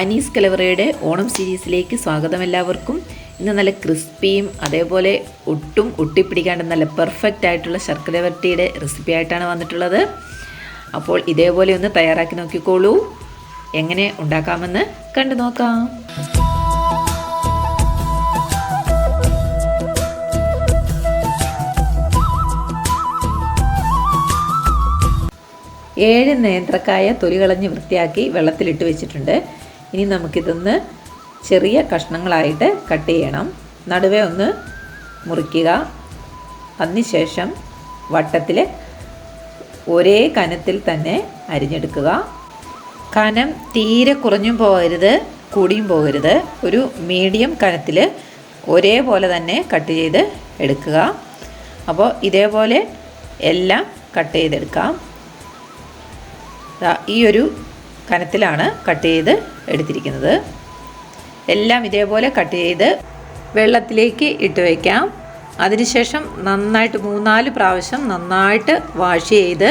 അനീസ് കലവറയുടെ ഓണം സീരീസിലേക്ക് സ്വാഗതം എല്ലാവർക്കും. ഇന്ന് നല്ല ക്രിസ്പിയും അതേപോലെ ഒട്ടും ഒട്ടിപ്പിടിക്കാണ്ട് നല്ല പെർഫെക്റ്റ് ആയിട്ടുള്ള ശർക്കര വരട്ടിയുടെ റെസിപ്പി ആയിട്ടാണ് വന്നിട്ടുള്ളത്. അപ്പോൾ ഇതേപോലെ ഒന്ന് തയ്യാറാക്കി നോക്കിക്കോളൂ. എങ്ങനെ ഉണ്ടാക്കാമെന്ന് കണ്ടു നോക്കാം. ഏഴ് നേന്ത്രക്കായ തൊലി കളഞ്ഞ് വൃത്തിയാക്കി വെള്ളത്തിലിട്ട് വെച്ചിട്ടുണ്ട്. ഇനി നമുക്കിതൊന്ന് ചെറിയ കഷ്ണങ്ങളായിട്ട് കട്ട് ചെയ്യണം. നടുവേ ഒന്ന് മുറിക്കുക. അതിനുശേഷം വട്ടത്തിൽ ഒരേ കനത്തിൽ തന്നെ അരിഞ്ഞെടുക്കുക. കനം തീരെ കുറഞ്ഞും പോകരുത് കൂടിയും പോകരുത്. ഒരു മീഡിയം കനത്തിൽ ഒരേപോലെ തന്നെ കട്ട് ചെയ്ത് എടുക്കുക. അപ്പോൾ ഇതേപോലെ എല്ലാം കട്ട് ചെയ്തെടുക്കാം. ഈ ഒരു കനത്തിലാണ് കട്ട് ചെയ്ത് എടുത്തിരിക്കുന്നത്. എല്ലാം ഇതേപോലെ കട്ട് ചെയ്ത് വെള്ളത്തിലേക്ക് ഇട്ട് വയ്ക്കാം അതിനുശേഷം നന്നായിട്ട് മൂന്നാൽ പ്രാവശ്യം നന്നായിട്ട് വാഷ് ചെയ്ത്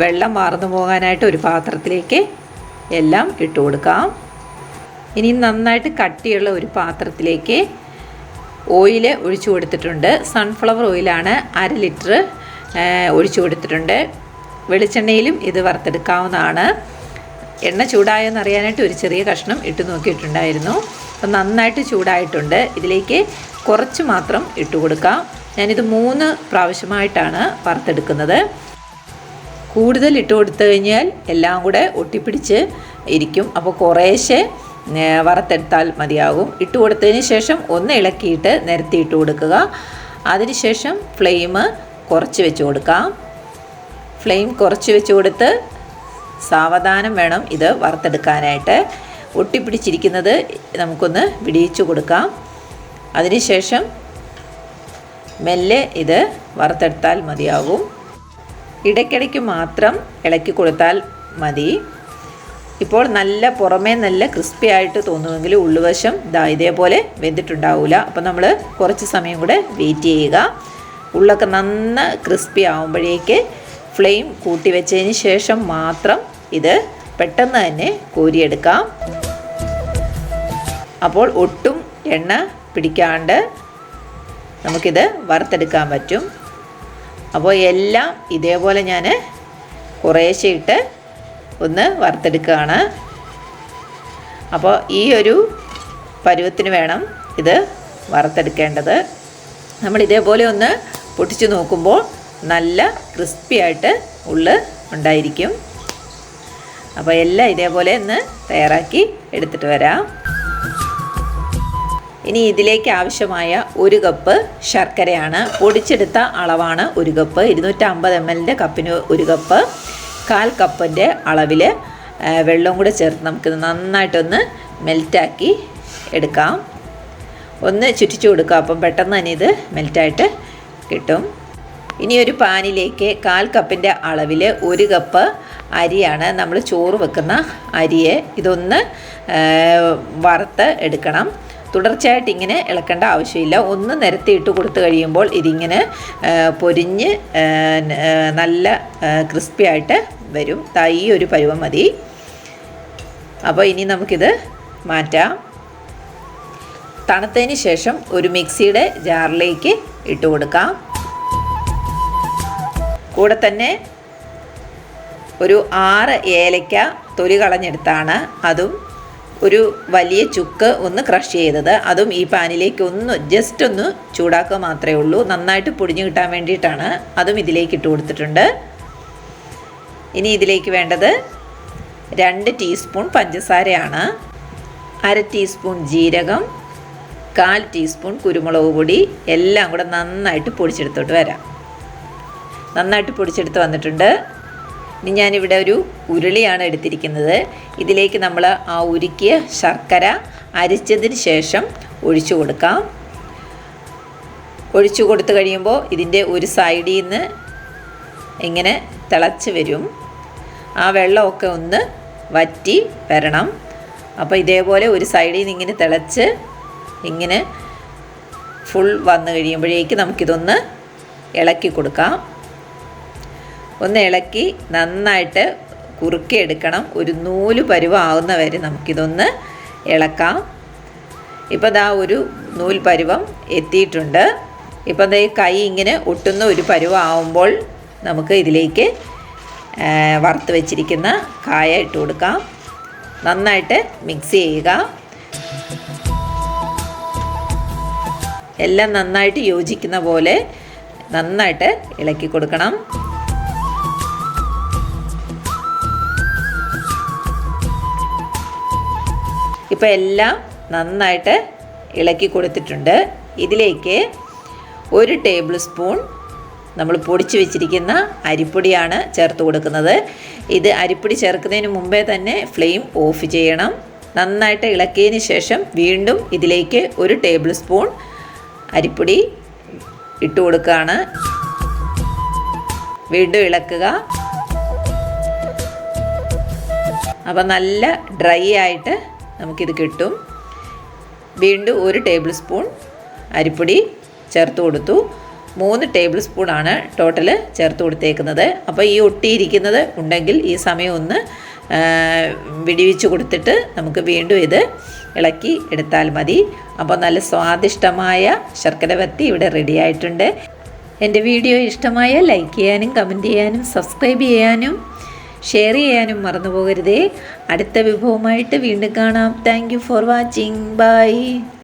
വെള്ളം വാർന്നു പോകാനായിട്ട് ഒരു പാത്രത്തിലേക്ക് എല്ലാം ഇട്ട് കൊടുക്കാം. ഇനി നന്നായിട്ട് കട്ടിയുള്ള ഒരു പാത്രത്തിലേക്ക് ഓയിൽ ഒഴിച്ചു കൊടുത്തിട്ടുണ്ട്. സൺഫ്ലവർ ഓയിലാണ് അര ലിറ്റർ ഒഴിച്ചു കൊടുത്തിട്ടുണ്ട്. വെളിച്ചെണ്ണയിലും ഇത് വറുത്തെടുക്കാവുന്നതാണ്. എണ്ണ ചൂടായെന്ന് അറിയാനായിട്ട് ഒരു ചെറിയ കഷ്ണം ഇട്ട് നോക്കിയിട്ടുണ്ടായിരുന്നു. അപ്പം നന്നായിട്ട് ചൂടായിട്ടുണ്ട്. ഇതിലേക്ക് കുറച്ച് മാത്രം ഇട്ട് കൊടുക്കാം. ഞാനിത് മൂന്ന് പ്രാവശ്യമായിട്ടാണ് വറുത്തെടുക്കുന്നത്. കൂടുതൽ ഇട്ട് കൊടുത്തു കഴിഞ്ഞാൽ എല്ലാം കൂടെ ഒട്ടിപ്പിടിച്ച് ഇരിക്കും. അപ്പോൾ കുറേശ്ശെ വറുത്തെടുത്താൽ മതിയാകും. ഇട്ട് കൊടുത്തതിന് ശേഷം ഒന്ന് ഇളക്കിയിട്ട് നിരത്തി ഇട്ട് കൊടുക്കുക. അതിനുശേഷം ഫ്ലെയിം കുറച്ച് വെച്ച് കൊടുക്കാം. ഫ്ലെയിം കുറച്ച് വെച്ച് കൊടുത്ത് സാവധാനം വേണം ഇത് വറുത്തെടുക്കാനായിട്ട്. ഒട്ടിപ്പിടിച്ചിരിക്കുന്നത് നമുക്കൊന്ന് വിടിയിച്ചു കൊടുക്കാം. അതിനുശേഷം മെല്ലെ ഇത് വറുത്തെടുത്താൽ മതിയാകും. ഇടയ്ക്കിടയ്ക്ക് മാത്രം ഇളക്കി കൊടുത്താൽ മതി. ഇപ്പോൾ നല്ല പുറമേ നല്ല ക്രിസ്പി ആയിട്ട് തോന്നുമെങ്കിൽ ഉള്ളുവശം ഇതാ ഇതേപോലെ വെന്തിട്ടുണ്ടാവില്ല അപ്പോൾ നമ്മൾ കുറച്ച് സമയം കൂടെ വെയിറ്റ് ചെയ്യുക. ഉള്ളൊക്കെ നന്ന ക്രിസ്പി ആകുമ്പോഴേക്ക് ഫ്ലെയിം കൂട്ടി വെച്ചതിന് ശേഷം മാത്രം ഇത് പെട്ടെന്ന് തന്നെ കോരിയെടുക്കാം. അപ്പോൾ ഒട്ടും എണ്ണ പിടിക്കാണ്ട് നമുക്കിത് വറുത്തെടുക്കാൻ പറ്റും. അപ്പോൾ എല്ലാം ഇതേപോലെ ഞാൻ കുറേശ്ശെ ഇട്ട് ഒന്ന് വറുത്തെടുക്കുകയാണ്. അപ്പോൾ ഈ ഒരു പരുവത്തിന് വേണം ഇത് വറുത്തെടുക്കേണ്ടത്. നമ്മൾ ഇതേപോലെ ഒന്ന് പൊട്ടിച്ച് നോക്കുമ്പോൾ നല്ല ക്രിസ്പി ആയിട്ട് ഉള്ളു ഉണ്ടായിരിക്കും. അപ്പോൾ എല്ലാം ഇതേപോലെ ഒന്ന് തയ്യാറാക്കി എടുത്തിട്ട് വരാം. ഇനി ഇതിലേക്ക് ആവശ്യമായ ഒരു കപ്പ് ശർക്കരയാണ്. പൊടിച്ചെടുത്ത അളവാണ് ഒരു കപ്പ്. ഇരുന്നൂറ്റമ്പത് എം എല്ലിന്റെ കപ്പിന് ഒരു കപ്പ്. കാൽ കപ്പിന്റെ അളവിൽ വെള്ളവും കൂടെ ചേർത്ത് നമുക്ക് നന്നായിട്ടൊന്ന് മെൽറ്റാക്കി എടുക്കാം. ഒന്ന് ചുറ്റിച്ചു കൊടുക്കുക അപ്പം പെട്ടെന്ന് തന്നെ ഇത് മെൽറ്റായിട്ട് കിട്ടും. ഇനി ഒരു പാനിലേക്ക് കാൽ കപ്പിന്റെ അളവിൽ ഒരു കപ്പ് അരിയാണ് നമ്മൾ ചോറ് വെക്കുന്ന അരിയെ ഇതൊന്ന് വറുത്ത് എടുക്കണം. തുടർച്ചയായിട്ട് ഇങ്ങനെ ഇളക്കേണ്ട ആവശ്യമില്ല. ഒന്ന് നിരത്തി ഇട്ട് കൊടുത്തു കഴിയുമ്പോൾ ഇതിങ്ങനെ പൊരിഞ്ഞ് നല്ല ക്രിസ്പി ആയിട്ട് വരും. തൈ ഒരു പരുവം മതി. അപ്പോൾ ഇനി നമുക്കിത് മാറ്റാം. തണുത്തതിന് ശേഷം ഒരു മിക്സിയുടെ ജാറിലേക്ക് ഇട്ട് കൊടുക്കാം. കൂടെ തന്നെ ഒരു ആറ് ഏലയ്ക്ക തൊലി കളഞ്ഞെടുത്താണ് അതും ഒരു വലിയ ചുക്ക് ഒന്ന് ക്രഷ് ചെയ്തത്. അതും ഈ പാനിലേക്ക് ഒന്ന് ജസ്റ്റ് ഒന്ന് ചൂടാക്കുക മാത്രമേ ഉള്ളൂ. നന്നായിട്ട് പൊടിഞ്ഞു കിട്ടാൻ വേണ്ടിയിട്ടാണ് അതും ഇതിലേക്ക് ഇട്ട് കൊടുത്തിട്ടുണ്ട്. ഇനി ഇതിലേക്ക് വേണ്ടത് രണ്ട് ടീസ്പൂൺ പഞ്ചസാരയാണ്. അര ടീസ്പൂൺ ജീരകം കാൽ ടീസ്പൂൺ കുരുമുളക് പൊടി എല്ലാം കൂടെ നന്നായിട്ട് പൊടിച്ചെടുത്തോട്ട് വരാം. നന്നായിട്ട് പൊടിച്ചെടുത്ത് വന്നിട്ടുണ്ട്. ഇനി ഞാനിവിടെ ഒരു ഉരുളിയാണ് എടുത്തിരിക്കുന്നത്. ഇതിലേക്ക് നമ്മൾ ആ ഉരുക്കിയ ശർക്കര അരിച്ചതിന് ശേഷം ഒഴിച്ചു കൊടുക്കാം. ഒഴിച്ചു കൊടുത്തു കഴിയുമ്പോൾ ഇതിന്റെ ഒരു സൈഡിൽ നിന്ന് ഇങ്ങനെ തിളച്ച് വരും. ആ വെള്ളമൊക്കെ ഒന്ന് വറ്റി വരണം. അപ്പോൾ ഇതേപോലെ ഒരു സൈഡിൽ നിന്ന് ഇങ്ങനെ തിളച്ച് ഇങ്ങനെ ഫുൾ വന്നു കഴിയുമ്പോഴേക്ക് നമുക്കിതൊന്ന് ഇളക്കി കൊടുക്കാം. ഒന്ന് ഇളക്കി നന്നായിട്ട് കുറുക്കി എടുക്കണം ഒരു നൂൽ പരുവാകുന്ന വരെ നമുക്കിതൊന്ന് ഇളക്കാം. ഇപ്പോൾ ദാ ഒരു നൂൽ പരുവം എത്തിയിട്ടുണ്ട്. ഇപ്പം ദേ കൈ ഇങ്ങനെ ഒട്ടുന്ന ഒരു പരുവാകുമ്പോൾ നമുക്ക് ഇതിലേക്ക് വറുത്ത് വെച്ചിരിക്കുന്ന കായ ഇട്ട് കൊടുക്കാം. നന്നായിട്ട് മിക്സ് ചെയ്യുക. എല്ലാം നന്നായിട്ട് യോജിക്കുന്ന പോലെ നന്നായിട്ട് ഇളക്കി കൊടുക്കണം. ഇപ്പോൾ എല്ലാം നന്നായിട്ട് ഇളക്കി കൊടുത്തിട്ടുണ്ട്. ഇതിലേക്ക് ഒരു ടേബിൾ സ്പൂൺ നമ്മൾ പൊടിച്ച് വെച്ചിരിക്കുന്ന അരിപ്പൊടിയാണ് ചേർത്ത് കൊടുക്കുന്നത്. ഇത് അരിപ്പൊടി ചേർക്കുന്നതിന് മുമ്പേ തന്നെ ഫ്ലെയിം ഓഫ് ചെയ്യണം. നന്നായിട്ട് ഇളക്കിയതിന് ശേഷം വീണ്ടും ഇതിലേക്ക് ഒരു ടേബിൾ സ്പൂൺ അരിപ്പൊടി ഇട്ട് കൊടുക്കുകയാണ്. വീണ്ടും ഇളക്കുക. അപ്പം നല്ല ഡ്രൈ ആയിട്ട് നമുക്കിത് കിട്ടും. വീണ്ടും ഒരു ടേബിൾ സ്പൂൺ അരിപ്പൊടി ചേർത്ത് കൊടുത്തു. മൂന്ന് ടേബിൾ സ്പൂണാണ് ടോട്ടൽ ചേർത്ത് കൊടുത്തേക്കുന്നത്. അപ്പോൾ ഈ ഒട്ടിയിരിക്കുന്നത് ഉണ്ടെങ്കിൽ ഈ സമയം ഒന്ന് വിടിവിച്ച് കൊടുത്തിട്ട് നമുക്ക് വീണ്ടും ഇത് ഇളക്കി എടുത്താൽ മതി. അപ്പോൾ നല്ല സ്വാദിഷ്ടമായ ശർക്കര വത്തി ഇവിടെ റെഡി ആയിട്ടുണ്ട്. എന്റെ വീഡിയോ ഇഷ്ടമായ ലൈക്ക് ചെയ്യാനും കമന്റ് ചെയ്യാനും സബ്സ്ക്രൈബ് ചെയ്യാനും ഷെയർ ചെയ്യാനും മറന്നുപോകരുതേ. അടുത്ത വിഭവമായിട്ട് വീണ്ടും കാണാം. Thank for watching bye